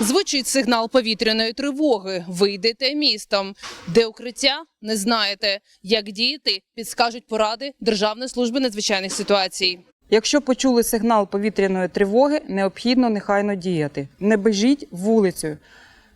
Звучить сигнал повітряної тривоги. Ви йдете містом. Де укриття? Не знаєте. Як діяти? Підскажуть поради Державної служби надзвичайних ситуацій. Якщо почули сигнал повітряної тривоги, необхідно нехайно діяти. Не бежіть вулицею.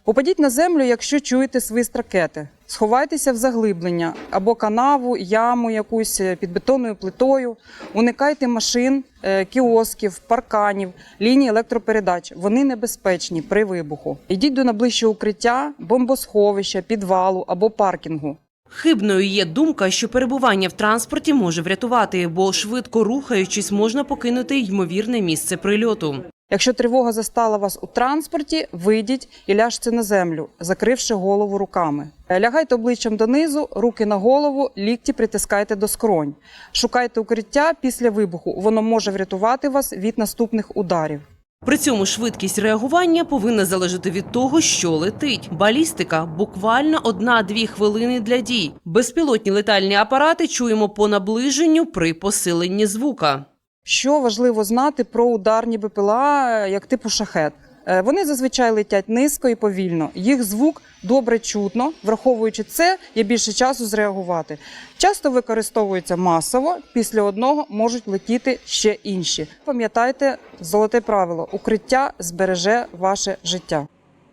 Упадіть на землю, якщо чуєте свист ракети. Сховайтеся в заглиблення або канаву, яму якусь е, під бетонною плитою. Уникайте машин, е, кіосків, парканів, ліній електропередач. Вони небезпечні при вибуху. Йдіть до найближчого укриття, бомбосховища, підвалу або паркінгу. Хибною є думка, що перебування в транспорті може врятувати, бо швидко рухаючись, можна покинути ймовірне місце прильоту. Якщо тривога застала вас у транспорті, вийдіть і ляжте на землю, закривши голову руками. Лягайте обличчям донизу, руки на голову, лікті притискайте до скронь. Шукайте укриття після вибуху. Воно може врятувати вас від наступних ударів. При цьому швидкість реагування повинна залежати від того, що летить. Балістика буквально одна-дві хвилини для дій. Безпілотні летальні апарати чуємо по наближенню при посиленні звука. Що важливо знати про ударні БПЛА, як типу шахет? Е, Вони зазвичай летять низько і повільно. Їх звук добре чутно. Враховуючи це, є більше часу зреагувати. Часто використовуються масово. Після одного можуть летіти ще інші. Пам'ятайте золоте правило: укриття збереже ваше життя.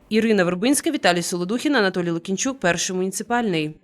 Ірина Вербинська, Віталій Солодухін, Анатолій Лукінчук, перший муніципальний.